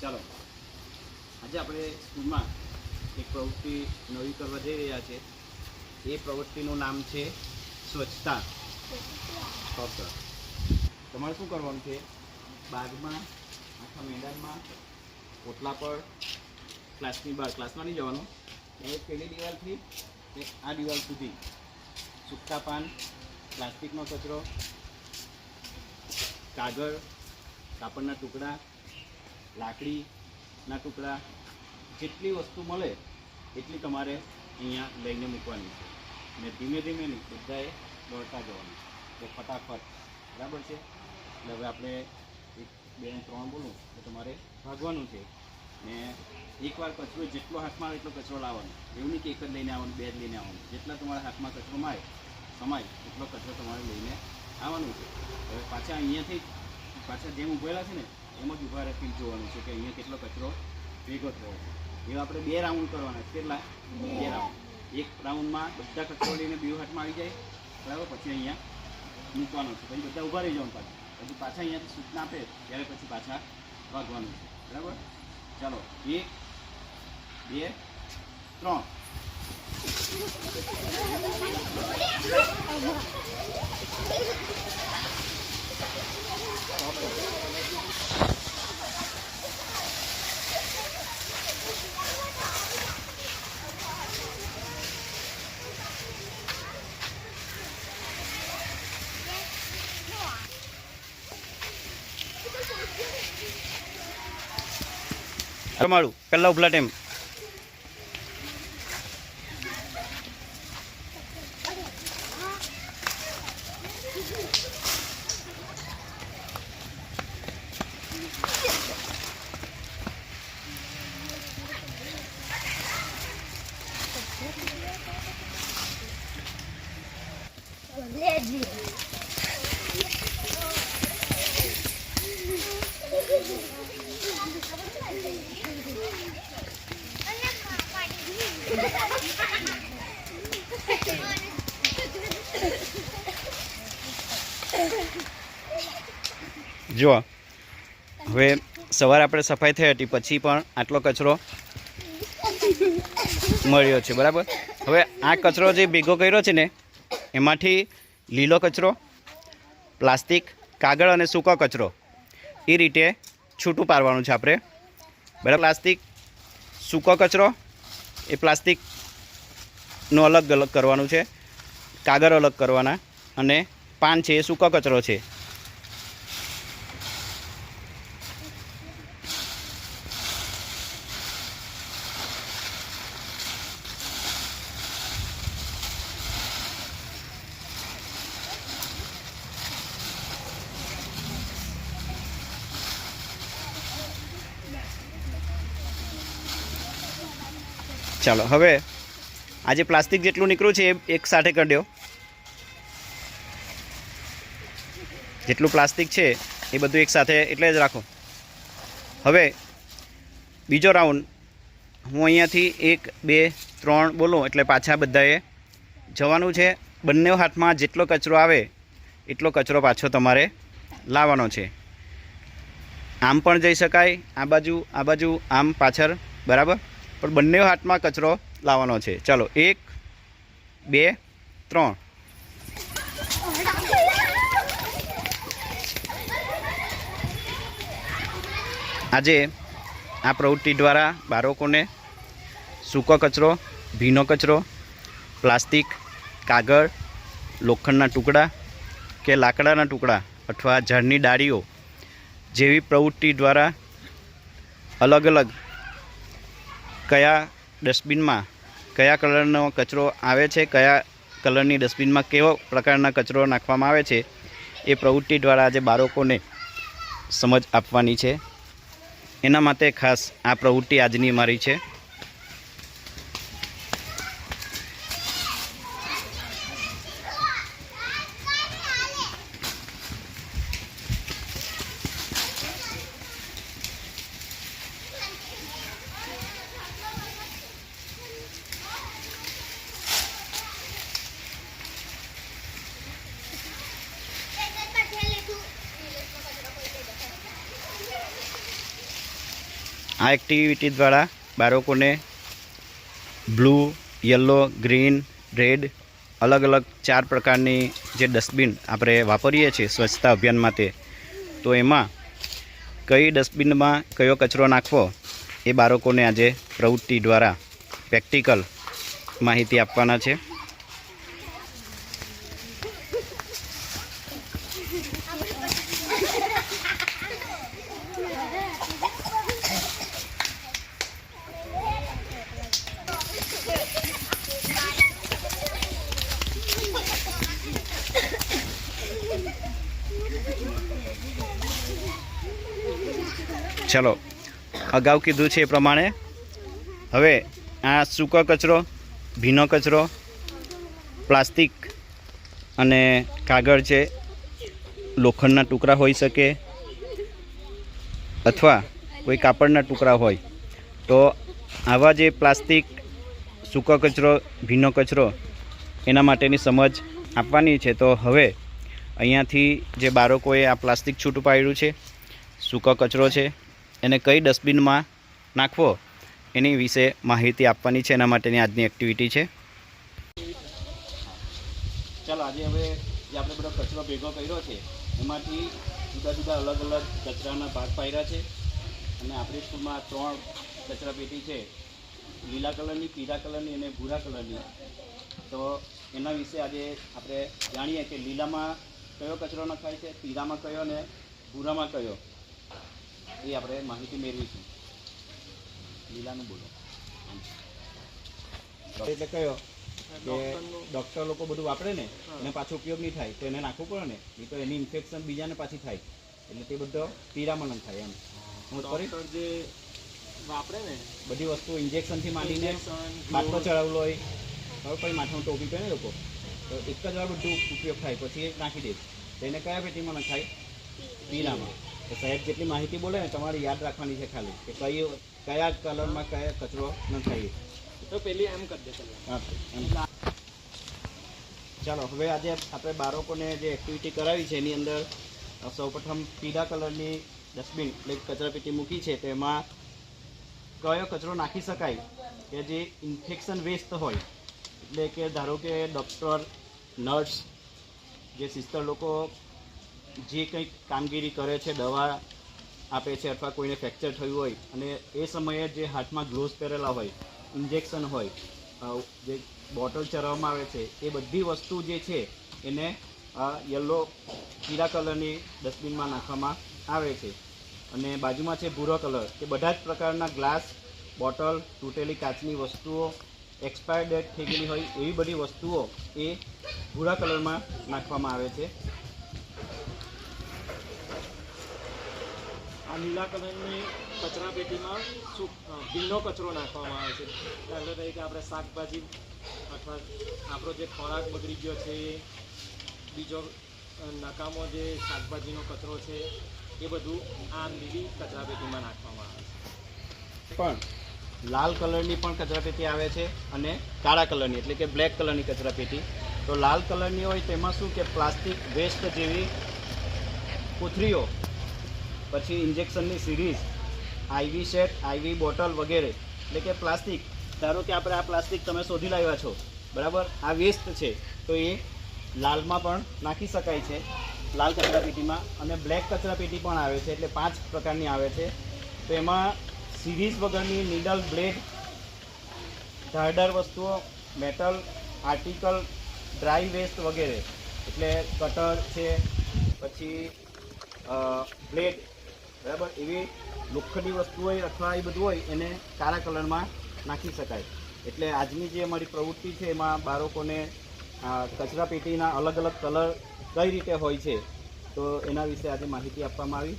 ચાલો. આજે આપણે સ્કૂલમાં એક પ્રવૃત્તિ નવી કરવા જઈ રહ્યા છે એ પ્રવૃત્તિનું નામ છે સ્વચ્છતા. ફક્ત તમારે શું કરવાનું છે? બાગમાં, આખા મેદાનમાં ઓટલા પર, ક્લાસની બહાર, ક્લાસમાં નહીં જવાનું. એ પેલી દિવાલથી આ દિવાલ સુધી. સૂકા પાન, પ્લાસ્ટિકનો કચરો કાગળ કાપડના ટુકડા લાકડીના ટુકડા, જેટલી વસ્તુ મળે એટલી તમારે અહીંયા લઈને મૂકવાની છે. અને ધીમે ધીમે નહીં, બધાએ દોડતા જવાનું તો ફટાફટ, બરાબર છે? એટલે હવે આપણે એક, બે ત્રણ બોલું, તો તમારે ભાગવાનું છે. ને એકવાર કચરો જેટલો હાથમાં આવે એટલો કચરો લાવવાનો. એવું નહીં કે એક જ લઈને આવવાનું, બે જ લઈને આવવાનું. જેટલા તમારા હાથમાં કચરો માય સમાય, એટલો કચરો તમારે લઈને આવવાનું છે. હવે પાછા અહીંયાથી, પાછા જેમ ઉભેલા છે ને એમ જ ઊભા રાખીને જોવાનું છે કે અહીંયા કેટલો કચરો ભેગો થયો છે. એવા આપણે બે રાઉન્ડ કરવાના છે. કેટલા? બે રાઉન્ડ એક રાઉન્ડમાં બધા કચરો લઈને બે હાથમાં આવી જાય. બરાબર? પછી અહીંયા મૂકવાનો છે. પછી બધા ઊભા રહી જવાનું પાછું. પછી પાછા અહીંયાથી સૂચના આપે, ત્યારે પછી પાછા ભાગવાનું છે. બરાબર? ચાલો. એક, બે, ત્રણ. તમારું પહેલા ઉપલા ટાઈમ Lady. જુઓ. હવે સવારે આપણે સફાઈ થઈ હતી, પછી પણ આટલો કચરો મળ્યો છે, બરાબર? હવે આ કચરો જે ભેગો કર્યો છે ને, એમાંથી લીલો કચરો, પ્લાસ્ટિક, કાગળ અને સૂકો કચરો એ રીતે છૂટું પાડવાનું છે આપણે. બરાબર? પ્લાસ્ટિક, સૂકો કચરો, એ પ્લાસ્ટિકનો અલગ અલગ કરવાનું છે. કાગળ અલગ કરવાના અને પાન છે એ સૂકો કચરો છે. ચાલો, હવે આજે પ્લાસ્ટિક જેટલું નીકળ્યું છે, એ એક સાથે કરી જેટલું પ્લાસ્ટિક છે, એ બધું એક સાથે એટલે જ રાખો. હવે, બીજો રાઉન્ડ. હું અહીંયાથી એક, બે, ત્રણ બોલું, એટલે પાછા બધાએ જવાનું છે. બંને હાથમાં જેટલો કચરો આવે, એટલો કચરો પાછો તમારે લાવવાનો છે. આમ પણ જઈ શકાય, આ બાજુ આ બાજુ, આમ પાછળ, બરાબર? પણ બંને હાથમાં કચરો લાવવાનો છે. ચાલો, એક, બે, ત્રણ. આજે આ પ્રવૃત્તિ દ્વારા બાળકોને સૂકો કચરો, ભીનો કચરો, પ્લાસ્ટિક, કાગળ, લોખંડના ટુકડા કે લાકડાના ટુકડા અથવા ઝાડની ડાળીઓ જેવી પ્રવૃત્તિ દ્વારા અલગ અલગ કયા ડસ્ટબિનમાં કયા કલરનો કચરો આવે છે, કયા કલરની ડસ્ટબિનમાં કેવો પ્રકારના કચરો નાખવામાં આવે છે, એ પ્રવૃત્તિ દ્વારા આજે બાળકોને સમજ આપવાની છે. એના માટે ખાસ આ પ્રવૃત્તિ આજની મારી છે. આ એક્ટિવિટી દ્વારા બાળકોને બ્લુ યલો ગ્રીન રેડ અલગ અલગ ચાર પ્રકારની જે ડસ્ટબિન આપણે વાપરીએ છીએ સ્વચ્છતા અભિયાન માટે, તો એમાં કઈ ડસ્ટબિનમાં કયો કચરો નાખવો એ બાળકોને આજે પ્રવૃત્તિ દ્વારા પ્રેક્ટિકલ માહિતી આપવાના છે. ચલો, અગાઉ કીધું છે એ પ્રમાણે. હવે આ સૂકો કચરો, ભીનો કચરો, પ્લાસ્ટિક અને કાગળ છે, લોખંડના ટુકડા હોઈ શકે અથવા કોઈ કાપડના ટુકડા હોય. તો આવા જે પ્લાસ્ટિક, સૂકો કચરો, ભીનો કચરો, એના માટેની સમજ આપવાની છે. તો હવે અહીંયાથી જે બાળકોએ આ પ્લાસ્ટિક છૂટું પાડ્યું છે, સૂકો કચરો છે, એને કઈ ડસ્ટબિનમાં નાખવો, એની વિશે માહિતી આપવાની છે, એના માટેની આજની એક્ટિવિટી છે. ચાલો, આજે હવે જે આપણે બધો કચરો ભેગો કર્યો છે, એમાંથી જુદા જુદા અલગ અલગ કચરાના ભાગ પાડ્યા છે અને આપણી સ્કૂલમાં ત્રણ કચરા પેટી છે, લીલા કલરની, પીળા કલરની અને ભૂરા કલરની. તો એના વિશે આજે આપણે જાણીએ કે લીલામાં કયો કચરો નખાય છે પીળામાં કયો ને ભૂરામાં કયો એ આપણે માહિતી મેળવીશું. લીલાનું બોલો. એટલે કયો કે ડૉક્ટર લોકો બધું વાપરે ને એને પાછો ઉપયોગ નહીં થાય તો એને નાખવું પડે ને નહીં તો એની ઇન્ફેક્શન બીજાને પાછી થાય. એટલે તે બધો પીરામાં ન થાય એમ. હું જે વાપરે ને બધી વસ્તુ ઇન્જેક્શનથી માંડીને માથો ચડાવેલો હોય હવે પછી માથામાં ટોપી પહેરે લોકો? તો એક જ વાર બધું ઉપયોગ થાય પછી એ નાખી દઈશ. તેને કયા પેટીમાં નખાય? પીરામાં તો સાહેબ જેટલી માહિતી બોલે ને તમારે યાદ રાખવાની છે ખાલી કે કઈ કયા કલરમાં કયા કચરો નખાય. તો પેલી એમ કરી દે ચાલો હવે આજે આપણે બાળકોને જે એક્ટિવિટી કરાવી છે એની અંદર સૌપ્રથમ પીળા કલરની ડસ્ટબિન એટલે કચરાપેટી મૂકી છે તેમાં કયો કચરો નાખી શકાય કે જે ઇન્ફેક્શન વેસ્ટ હોય? એટલે કે ધારો કે ડૉક્ટર નર્સ, જે સિસ્ટર લોકો જે કંઈક કામગીરી કરે છે, દવા આપે છે અથવા કોઈને ફ્રેક્ચર થયું હોય અને એ સમયે જે હાથમાં ગ્લોવ્સ પહેરેલા હોય, ઇન્જેક્શન હોય જે બોટલ ચરાવવામાં આવે છે, એ બધી વસ્તુ જે છે એને યલો, પીળા કલરની ડસ્ટબિનમાં નાખવામાં આવે છે. અને બાજુમાં છે ભૂરો કલર, એ બધા જ પ્રકારના ગ્લાસ, બોટલ, તૂટેલી કાચની વસ્તુઓ એક્સપાયર ડેટ થઈ ગયેલી હોય એવી બધી વસ્તુઓ એ ભૂરા કલરમાં નાખવામાં આવે છે. આ લીલા કલરની કચરા પેટીમાં ભીનો કચરો નાખવામાં આવે છે. દાખલા તરીકે આપણે શાકભાજી અથવા આપણો જે ખોરાક બગડી ગયો છે બીજો નકામો જે શાકભાજીનો કચરો છે એ બધું આ લીલી કચરા પેટીમાં નાખવામાં આવે છે. પણ લાલ કલરની પણ કચરાપેટી આવે છે અને કાળા કલરની, એટલે કે બ્લેક કલરની કચરાપેટી. તો લાલ કલરની હોય તેમાં શું કે પ્લાસ્ટિક વેસ્ટ જેવી કોથરીઓ પછી ઇન્જેક્શનની series IV set IV bottle વગેરે. એટલે કે પ્લાસ્ટિક. ધારો કે આપણે આ પ્લાસ્ટિક તમે શોધી લાવ્યા છો, બરાબર? આ વેસ્ટ છે, તો એ લાલમાં પણ નાખી શકાય છે, લાલ કચરાપેટીમાં. અને બ્લેક કચરાપેટી પણ આવે છે, એટલે પાંચ પ્રકારની આવે છે. તો એમાં સિરીઝ વગરની નીડલ બ્લેડ ધારદાર વસ્તુઓ, મેટલ, આર્ટિકલ, ડ્રાય વેસ્ટ વગેરે. એટલે કટર છે, પછી બ્લેડ, બરાબર? એવી લોખંડી વસ્તુઓ અથવા એ બધું હોય, એને કાળા કલરમાં નાખી શકાય. એટલે આજની જે અમારી પ્રવૃત્તિ છે, એમાં બાળકોને કચરા પેટીના અલગ અલગ કલર કઈ રીતે હોય છે, તો એના વિશે આજે માહિતી આપવામાં આવી.